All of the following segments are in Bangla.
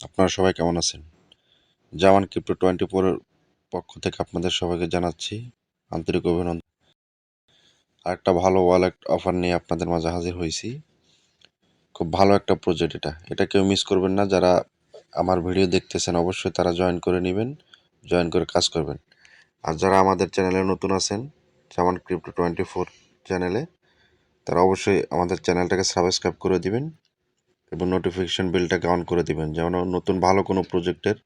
আপনারা সবাই কেমন আছেন? জামান ক্রিপ্টো টোয়েন্টি ফোরের পক্ষ থেকে আপনাদের সবাইকে জানাচ্ছি আন্তরিক অভিনন্দন। আর একটা ভালো ওয়ালেট অফার নিয়ে আপনাদের মাঝে হাজির হয়েছি। খুব ভালো একটা প্রজেক্ট এটা। এটা কেউ মিস করবেন না। যারা আমার ভিডিও দেখতেছেন, অবশ্যই তারা জয়েন করে নেবেন জয়েন করে কাজ করবেন। আর যারা আমাদের চ্যানেলে নতুন আছেন, জামান ক্রিপ্টো টোয়েন্টি ফোর চ্যানেলে তারা অবশ্যই আমাদের চ্যানেলটাকে সাবস্ক্রাইব করে দিবেন। এবং নোটিফিকেশান বিলটাকে অন করে দিবেন। যেমন নতুন ভালো কোনো প্রজেক্টের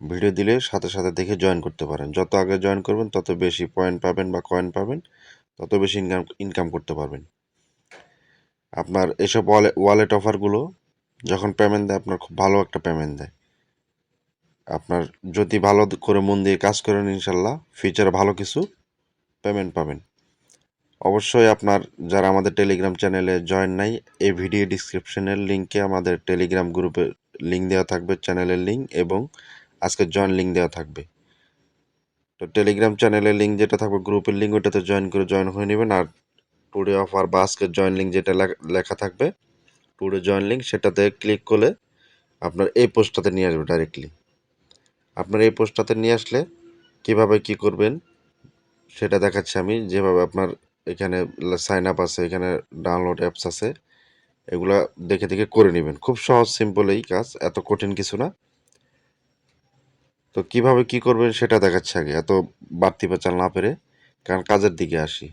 ভিডিও দিলে সাথে সাথে দেখে জয়েন করতে পারেন। যত আগে জয়েন করবেন, তত বেশি পয়েন্ট পাবেন বা কয়েন পাবেন, তত বেশি ইনকাম ইনকাম করতে পারবেন। আপনার এসব ওয়ালেট অফারগুলো যখন পেমেন্ট দেয়, আপনার খুব ভালো একটা পেমেন্ট দেয়। আপনার যদি ভালো করে মন দিয়ে কাজ করেন, ইনশাল্লাহ ফিউচারে ভালো কিছু পেমেন্ট পাবেন। অবশ্যই আপনার যারা আমাদের টেলিগ্রাম চ্যানেলে জয়েন নাই, এই ভিডিও ডিসক্রিপশনের লিঙ্কে আমাদের টেলিগ্রাম গ্রুপের লিঙ্ক দেওয়া থাকবে চ্যানেলের লিঙ্ক এবং আজকে জয়েন লিঙ্ক দেওয়া থাকবে। তো টেলিগ্রাম চ্যানেলের লিঙ্ক যেটা থাকবে গ্রুপের লিঙ্ক ওটাতে জয়েন করে জয়েন হয়ে নেবেন আর টুডে অফার বা আজকে জয়েন লিঙ্ক যেটা লেখা থাকবে টুডে জয়েন লিঙ্ক সেটাতে ক্লিক করলে আপনার এই পোস্টটাতে নিয়ে আসবে ডাইরেক্টলি আপনার এই পোস্টটাতে নিয়ে আসলে কীভাবে কি করবেন, সেটা দেখাচ্ছি আমি। যেভাবে আপনার এখানে সাইন আপ আছে, এখানে ডাউনলোড অ্যাপস আছে। এগুলা দেখে দেখে করে নেবেন। খুব সহজ সিম্পল এই কাজ, এত কঠিন কিছু না। তো কীভাবে কি করবেন সেটা দেখাচ্ছে আগে, এত বাড়তি পেঁচাল না পেরে। কারণ কাজের দিকে আসি।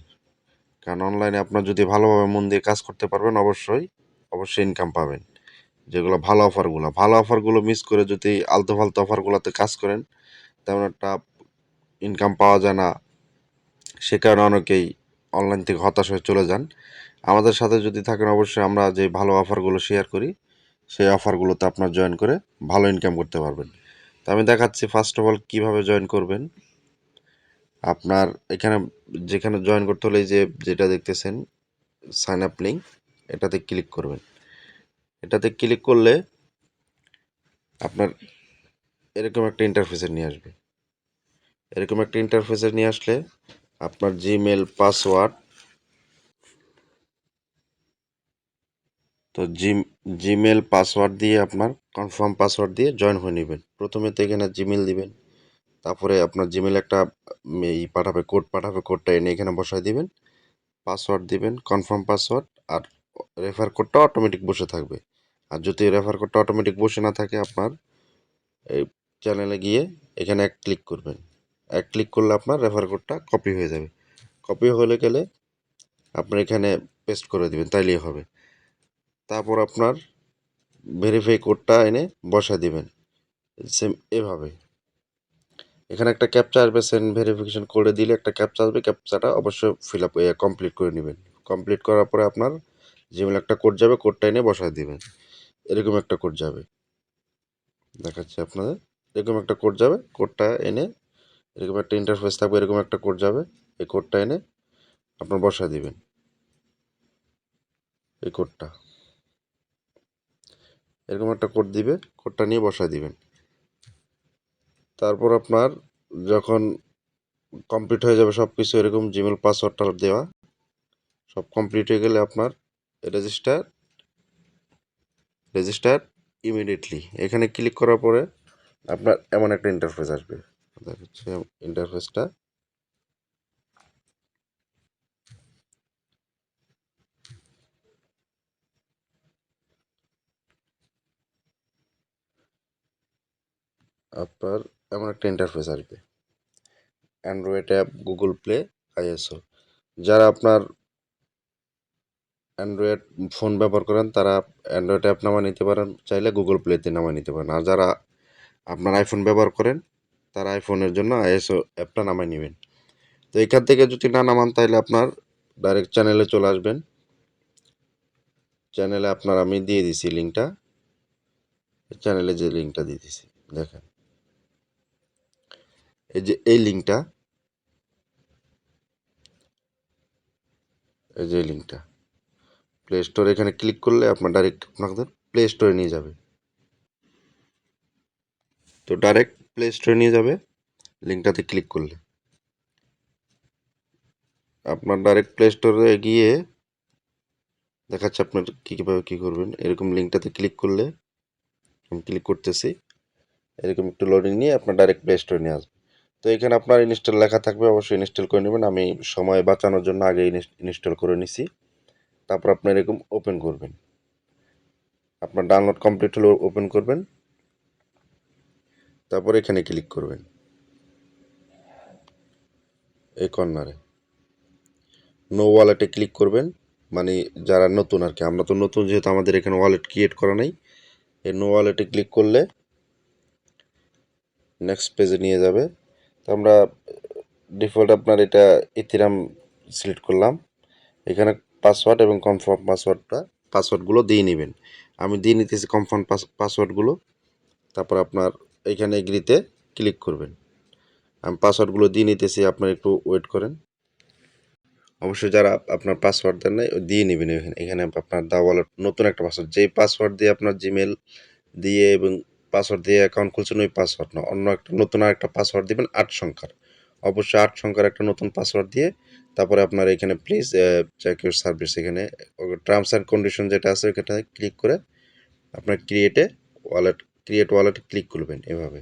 কারণ অনলাইনে আপনার যদি ভালোভাবে মন দিয়ে কাজ করতে পারবেন, অবশ্যই অবশ্যই ইনকাম পাবেন। যেগুলো ভালো অফারগুলো ভালো অফারগুলো মিস করে যদি আলতো ফালতো অফারগুলোতে কাজ করেন, তেমন একটা ইনকাম পাওয়া যায় না। সে কারণে অনেকেই অনলাইন থেকে হতাশ হয়ে চলে যান। আমাদের সাথে যদি থাকেন অবশ্যই আমরা যে ভালো অফারগুলো শেয়ার করি, সেই অফারগুলোতে আপনার জয়েন করে ভালো ইনকাম করতে পারবেন। তো আমি দেখাচ্ছি ফার্স্ট অফ অল কীভাবে জয়েন করবেন। আপনার এখানে যেখানে জয়েন করতে হলে যে যেটা দেখতেছেন সাইন আপ লিঙ্ক এটাতে ক্লিক করবেন। এটাতে ক্লিক করলে আপনার এরকম একটা ইন্টারফেসে নিয়ে আসবে। এরকম একটা ইন্টারফেসে নিয়ে আসলে আপনার জিমেল পাসওয়ার্ড তো জিম জিমেল পাসওয়ার্ড দিয়ে আপনার কনফার্ম পাসওয়ার্ড দিয়ে জয়েন হয়ে নেবেন। প্রথমে তো এখানে জিমেল দিবেন, তারপরে আপনার জিমেল একটা ই পাঠাবে কোড পাঠাবে কোডটা এনে এখানে বসায় দিবেন। পাসওয়ার্ড দিবেন কনফার্ম পাসওয়ার্ড আর রেফার কোডটা অটোমেটিক বসে থাকবে। আর যদি রেফার কোডটা অটোমেটিক বসে না থাকে আপনার, এই চ্যানেলে গিয়ে এখানে এক ক্লিক করবেন। ক্লিক করলে আপনার রেফার কোডটা কপি হয়ে যাবে। কপি হলে গেলে আপনার এখানে পেস্ট করে দিবেন, তাইলেই হবে। তারপর আপনার ভেরিফাই কোডটা এনে বসা দিবেন। সেম এভাবে। এখানে একটা ক্যাপচা আসবে সেন্ড ভেরিফিকেশন করে দিলে একটা ক্যাপচা আসবে ক্যাপচাটা অবশ্যই ফিল আপ কমপ্লিট করে নেবেন। কমপ্লিট করার পরে আপনার জিমেল একটা কোড যাবে কোডটা এনে বসায় দিবেন। এরকম একটা কোড যাবে। দেখাচ্ছি আপনাদের। এরকম একটা কোড যাবে কোডটা এনে এরকম একটা ইন্টারফেস থাকবে, এরকম একটা কোড যাবে, এই কোডটা এনে আপনার বসায় দিবেন। এই কোডটা এরকম একটা কোড দিবে কোডটা নিয়ে বসায় দিবেন। তারপর আপনার যখন কমপ্লিট হয়ে যাবে সব কিছু এরকম জিমেল পাসওয়ার্ডটা দেওয়া, সব কমপ্লিট হয়ে গেলে আপনার রেজিস্টার রেজিস্টার ইমিডিয়েটলি এখানে ক্লিক করার পরে আপনার এমন একটা ইন্টারফেস আসবে। দেখাচ্ছে ইন্টারফেসটা আপনার এমন একটা ইন্টারফেস আসবে। Android app Google Play ISO যারা আপনার অ্যান্ড্রয়েড ফোন ব্যবহার করেন, তারা অ্যান্ড্রয়েড অ্যাপ নামা নিতে পারেন, চাইলে গুগল প্লেতে নামা নিতে পারেন। আর যারা আপনার আইফোন ব্যবহার করেন তারা আইফোনের জন্য আইএসও অ্যাপটা নামায় নেবেন। তো এখান থেকে যদি না নামান, তাহলে আপনার ডাইরেক্ট চ্যানেলে চলে আসবেন। চ্যানেলে আপনার আমি দিয়ে দিছি লিঙ্কটা চ্যানেলে যে লিঙ্কটা দিয়ে দিছি, দেখেন। এই যে, এই লিঙ্কটা এই যে লিঙ্কটা প্লে স্টোর এখানে ক্লিক করলে আপনার ডাইরেক্ট আপনাদের প্লে স্টোরে নিয়ে যাবে। তো ডাইরেক্ট প্লে স্টোরে নিয়ে যাবে। লিঙ্কটাতে ক্লিক করলে। আপনার ডাইরেক্ট প্লে স্টোরে গিয়ে দেখাচ্ছে আপনার কী কীভাবে কী করবেন। এরকম লিঙ্কটাতে ক্লিক করলে আমি ক্লিক করতেছি। এরকম একটু লোডিং নিয়ে আপনার ডাইরেক্ট প্লে স্টোরে নিয়ে আসবে। তো এখানে আপনার ইনস্টল লেখা থাকবে, অবশ্যই ইনস্টল করে নেবেন। আমি সময় বাঁচানোর জন্য আগে ইনস্টল করে নিছি। তারপর আপনি এরকম ওপেন করবেন। আপনার ডাউনলোড কমপ্লিট হলে ওপেন করবেন। তারপর এখানে ক্লিক করবেন। এই কর্নারে নো ওয়ালেটে ক্লিক করবেন। মানে যারা নতুন আর কি, আমরা তো নতুন যেহেতু আমাদের এখানে ওয়ালেট ক্রিয়েট করা নেই, এই নো ওয়ালেটে ক্লিক করলে নেক্সট পেজে নিয়ে যাবে। তো আমরা ডিফল্ট আপনার এটা ইথিরাম সিলেক্ট করলাম। এখানে পাসওয়ার্ড এবং কনফার্ম পাসওয়ার্ডটা পাসওয়ার্ডগুলো দিয়ে নেবেন। আমি দিয়ে নিতেছি কনফার্ম পাসওয়ার্ডগুলো তারপর আপনার এখানে এগ্রিতে ক্লিক করবেন। আমি পাসওয়ার্ডগুলো দিয়ে নিতেছি, আপনার একটু ওয়েট করেন। অবশ্যই যারা আপনার পাসওয়ার্ড দেন নাই, দিয়ে নেবেন এখানে। আপনার দা ওয়ালেট, নতুন একটা পাসওয়ার্ড। যেই পাসওয়ার্ড দিয়ে আপনার জিমেল দিয়ে এবং পাসওয়ার্ড দিয়ে অ্যাকাউন্ট খুলছেন, ওই পাসওয়ার্ড না। অন্য একটা নতুন আর একটা পাসওয়ার্ড দিবেন, আট সংখ্যার। অবশ্যই আট সংখ্যার একটা নতুন পাসওয়ার্ড দিয়ে তারপরে আপনার এখানে প্লিজ চেক ইউর সার্ভিস এখানে। টার্মস অ্যান্ড কন্ডিশন যেটা আছে ওখানে ক্লিক করে আপনার ক্রিয়েটে ওয়ালেট ক্রিয়েট ওয়ালেট ক্লিক করবেন এভাবে।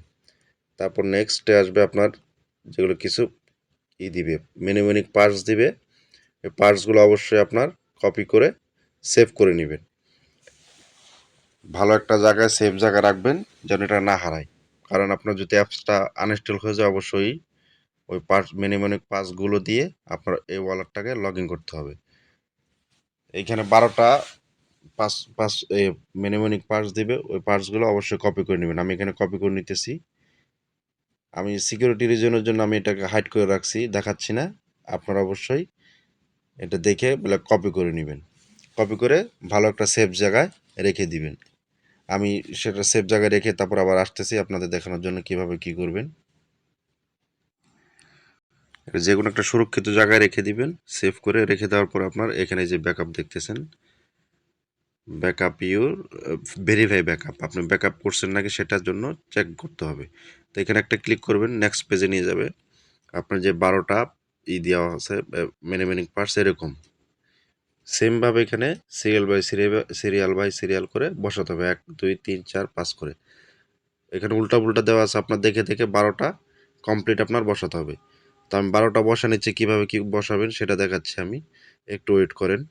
তারপর নেক্সটে আসবে আপনার যেগুলো কিছু ই দিবে মেনিমনিক পার্টস দিবে। এই পার্টসগুলো অবশ্যই আপনার কপি করে সেভ করে নেবেন। ভালো একটা জায়গায় সেভ জায়গা রাখবেন যেন এটা না হারায়। কারণ আপনার যদি অ্যাপসটা আনইনস্টল হয়ে যায় অবশ্যই ওই পার্স মেনিমনিক পার্টসগুলো দিয়ে আপনার এই ওয়ালেটটাকে লগ ইন করতে হবে। এইখানে বারোটা পাঁচ পাঁচ মেনিমনিক পার্টস দেবে, ওই পার্টসগুলো অবশ্যই কপি করে নেবেন। আমি এখানে কপি করে নিতেছি। আমি সিকিউরিটি রিজনের জন্য আমি এটাকে হাইড করে রাখছি, দেখাচ্ছি না। আপনারা অবশ্যই এটা দেখে বলে কপি করে নেবেন। কপি করে ভালো একটা সেফ জায়গায় রেখে দিবেন। আমি সেটা সেফ জায়গায় রেখে তারপর আবার আসতেছি আপনাদের দেখানোর জন্য কীভাবে কি করবেন। যে কোনো একটা সুরক্ষিত জায়গায় রেখে দিবেন। সেভ করে রেখে দেওয়ার পর আপনার এখানে যে ব্যাকআপ দেখতেছেন ব্যাকআপ ইউর ভেরিফাই ব্যাকআপ আপনি ব্যাকআপ করছেন নাকি সেটার জন্য চেক করতে হবে। তো এখানে একটা ক্লিক করবেন নেক্সট পেজে নিয়ে যাবে। আপনার যে বারোটা ই দেওয়া আছে মেনিমেনিক পার্টস এরকম। সেমভাবে এখানে serial by serial by serial করে বসাতে হবে। এক, দুই, তিন, চার, পাঁচ করে। এখানে উল্টা উল্টা দেওয়া আছে, আপনার দেখে দেখে বারোটা কমপ্লিট আপনার বসাতে হবে। তো আমি বারোটা বসা নিচ্ছি, কীভাবে কী বসাবেন সেটা দেখাচ্ছি আমি। একটু ওয়েট করেন।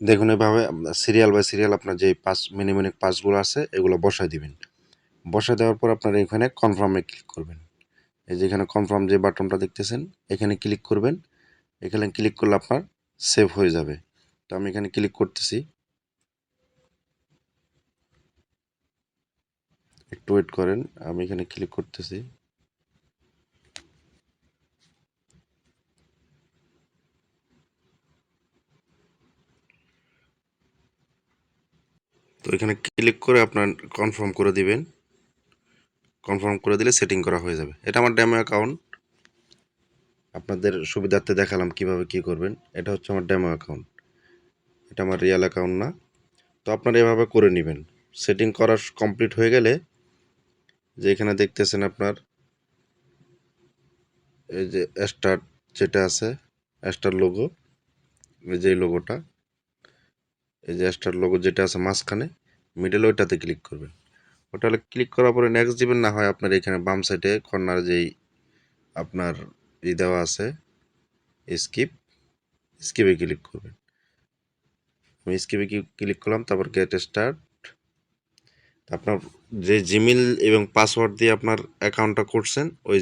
দেখুন, এভাবে সিরিয়াল বাই সিরিয়াল আপনার যে পাস মিনিমিনিক পাসগুলো আছে, এগুলো বসায় দিবেন। বসায় দেওয়ার পর আপনার এখানে কনফার্মে ক্লিক করবেন। এই যে এখানে কনফার্ম যে বাটনটা দেখতেছেন, এখানে ক্লিক করবেন। এখানে ক্লিক করলে আপনার সেভ হয়ে যাবে। তো আমি এখানে ক্লিক করতেছি। একটু ওয়েট করেন, আমি এখানে ক্লিক করতেছি। তো এখানে ক্লিক করে আপনার কনফার্ম করে দিবেন। কনফার্ম করে দিলে সেটিং করা হয়ে যাবে। এটা আমার ড্যামো অ্যাকাউন্ট আপনাদের সুবিধার্থে দেখালাম কীভাবে কি করবেন। এটা হচ্ছে আমার ড্যামো অ্যাকাউন্ট এটা আমার রিয়েল অ্যাকাউন্ট না। তো আপনারা এভাবে করে নেবেন। সেটিং করা কমপ্লিট হয়ে গেলে যে এখানে দেখতেছেন আপনার, এই যে স্টার যেটা আছে স্টার লোগো এই যে লোগোটা এই যে স্টার লোগো যেটা আছে মাঝখানে মিডল ওইটাতে ক্লিক করবেন। ওটা ক্লিক করার পরে নেক্সট দিবেন না হয় আপনার এখানে বাম সাইডে কর্নার যেই আপনার ই দেওয়া আছে স্কিপ স্কিপে ক্লিক করবেন। আমি স্কিপে ক্লিক করলাম, তারপর গেট স্টার্ট আপনার যে জিমেল এবং পাসওয়ার্ড দিয়ে আপনার অ্যাকাউন্টটা করছেন, ওই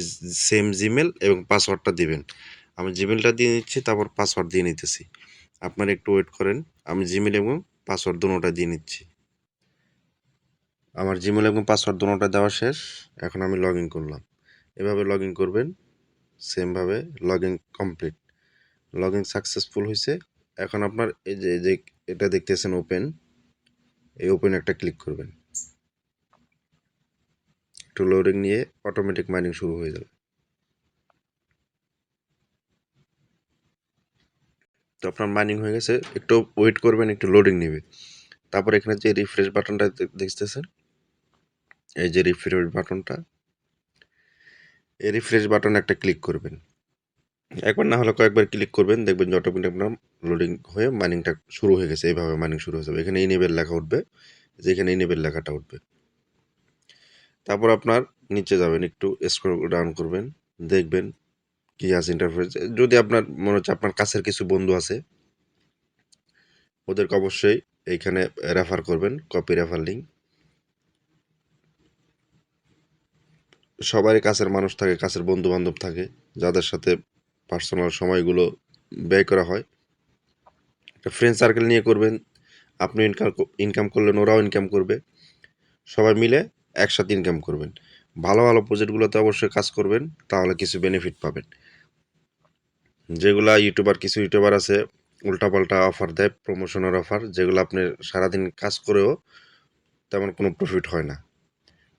সেম জিমেল এবং পাসওয়ার্ডটা দিবেন। আমি জিমেলটা দিয়ে নিচ্ছি, তারপর পাসওয়ার্ড দিয়ে নিতেছি। আপনার একটু ওয়েট করেন, আমি জিমেল এবং পাসওয়ার্ড দুটোটা দিয়ে নিচ্ছি। আমার জিমেল এবং পাসওয়ার্ড দুটোটা দেওয়া শেষ। এখন আমি লগ ইন করলাম। এভাবে লগ ইন করবেন সেমভাবে log in complete log in successful হয়েছে এখন আপনার এই যে যে, এটা দেখতেছেন ওপেন এই ওপেন একটা ক্লিক করবেন। একটু লোডিং নিয়ে অটোমেটিক মাইনিং শুরু হয়ে যাবে। তো আপনার মাইনিং হয়ে গেছে। একটু ওয়েট করবেন, একটু লোডিং নেবে। তারপর এখানে যে রিফ্রেশ বাটনটা দেখতেছেন এই যে রিফ্রেশ বাটনটা এই রিফ্রেশ বাটন একটা ক্লিক করবেন। একবার না হলে কয়েকবার ক্লিক করবেন, দেখবেন যে অটোমেটিক আপনার লোডিং হয়ে মাইনিংটা শুরু হয়ে গেছে। এইভাবে মাইনিং শুরু হয়ে যাবে। এখানে ইনেবেল লেখা উঠবে, যে এখানে ইনেবেল লেখাটা উঠবে। তারপর আপনার নিচে যাবেন, একটু স্ক্রল ডাউন করবেন, দেখবেন কি আছে ইন্টারফেস যদি আপনার মনে হচ্ছে আপনার কাছের কিছু বন্ধু আছে, ওদেরকে অবশ্যই এইখানে রেফার করবেন কপি রেফার লিঙ্ক সবারই কাছের মানুষ থাকে, কাছের বন্ধু বান্ধব থাকে, যাদের সাথে পার্সোনাল সময়গুলো ব্যয় করা হয়। একটা ফ্রেন্ড সার্কেল নিয়ে করবেন, আপনি ইনকাম ইনকাম করলেন, ওরাও ইনকাম করবে। সবাই মিলে একসাথে ইনকাম করবেন। ভালো ভালো প্রজেক্টগুলোতে অবশ্যই কাজ করবেন, তাহলে কিছু বেনিফিট পাবেন। যেগুলা ইউটিউবার কিছু ইউটিউবার আছে, উল্টাপাল্টা অফার দেয় প্রমোশনের অফার যেগুলো আপনি সারাদিন কাজ করেও তেমন কোনো প্রফিট হয় না।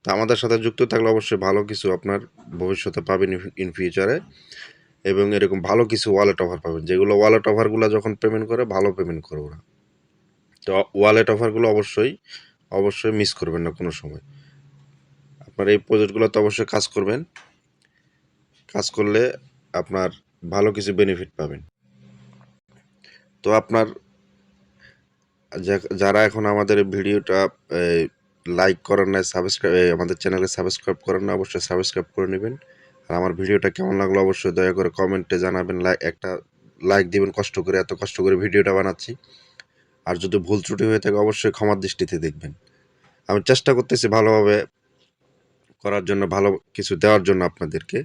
তা আমাদের সাথে যুক্ত থাকলে অবশ্যই ভালো কিছু আপনার ভবিষ্যতে পাবেন ইন ফিউচারে এবং এরকম ভালো কিছু ওয়ালেট অফার পাবেন। যেগুলো ওয়ালেট অফারগুলো যখন পেমেন্ট করে, ভালো পেমেন্ট করে ওরা। তো ওয়ালেট অফারগুলো অবশ্যই অবশ্যই মিস করবেন না কোনো সময়। আপনার এই প্রজেক্টগুলোতে অবশ্যই কাজ করবেন। কাজ করলে আপনার ভালো কিছু বেনিফিট পাবেন। তো আপনার যারা এখন আমাদের ভিডিওটা লাইক করেন না সাবস্ক্রাইব আমাদের চ্যানেলে সাবস্ক্রাইব করেন না অবশ্যই সাবস্ক্রাইব করে নেবেন। আর আমার ভিডিওটা কেমন লাগল অবশ্যই দয়া করে কমেন্টে জানাবেন লাইক একটা লাইক দিবেন, কষ্ট করে এত কষ্ট করে ভিডিওটা বানাচ্ছি। আর যদি ভুল ত্রুটি হয়ে থাকে অবশ্যই ক্ষমার দৃষ্টিতে দেখবেন। আমি চেষ্টা করতেছি ভালোভাবে করার জন্য, ভালো কিছু দেওয়ার জন্য আপনাদেরকে।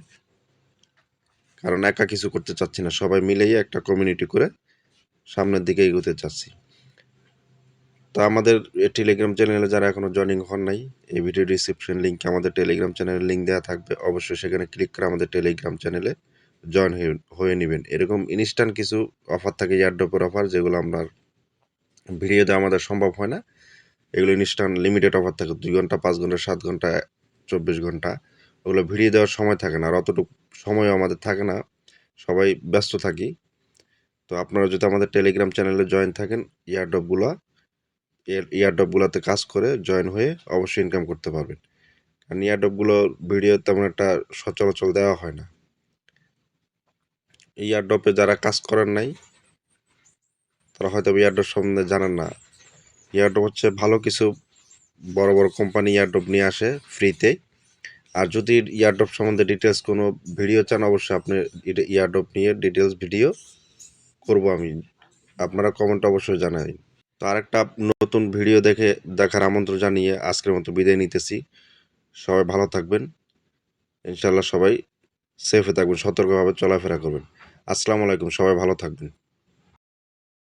কারণ একা কিছু করতে চাচ্ছি না, সবাই মিলেই একটা কমিউনিটি করে সামনের দিকে এগোতে চাচ্ছি। তো আমাদের টেলিগ্রাম চ্যানেলে যারা এখনও জয়েনিং হন নাই, এই ভিডিও ডিসক্রিপশন লিঙ্কে আমাদের টেলিগ্রাম চ্যানেলের লিঙ্ক দেওয়া থাকবে। অবশ্যই সেখানে ক্লিক করে আমাদের টেলিগ্রাম চ্যানেলে জয়েন হয়ে নেবেন। এরকম ইনস্ট্যান্ট কিছু অফার থাকে ইয়ারডপের অফার যেগুলো আপনার দেওয়া আমাদের সম্ভব হয় না। এগুলো ইনস্ট্যান্ট লিমিটেড অফার থাকে, দুই ঘণ্টা, পাঁচ ঘণ্টা, সাত ঘণ্টা, চব্বিশ ঘণ্টা। ওগুলো ভিডিও দেওয়ার সময় থাকে না, আর অতটুকু সময়ও আমাদের থাকে না। সবাই ব্যস্ত থাকি। তো আপনারা যদি আমাদের টেলিগ্রাম চ্যানেলে জয়েন থাকেন ইয়ারডপগুলো ইয়ারডপগুলোতে কাজ করে জয়েন হয়ে অবশ্যই ইনকাম করতে পারবেন। কারণ ইয়ারডপগুলো ভিডিও তেমন একটা সচরাচল দেওয়া হয় না। ইয়ারডপে যারা কাজ করেন নাই, তারা হয়তো ইয়ারডপ সম্বন্ধে জানেন না। ইয়ারডপ হচ্ছে ভালো কিছু বড় বড় কোম্পানি ইয়ারডপ নিয়ে আসে ফ্রিতে আর যদি ইয়ারডপ সম্বন্ধে ডিটেলস কোনো ভিডিও চান, অবশ্যই আপনি ইয়ারডপ নিয়ে ডিটেলস ভিডিও করব আমি। আপনারা কমেন্ট অবশ্যই জানাই তো আরেকটা নতুন ভিডিও দেখে, দেখার আমন্ত্রণ জানিয়ে আজকের মতো বিদায় নিতেছি। সবাই ভালো থাকবেন। ইনশাল্লাহ সবাই সেফে থাকবেন, সতর্কভাবে চলাফেরা করবেন। আসসালামু আলাইকুম, সবাই ভালো থাকবেন।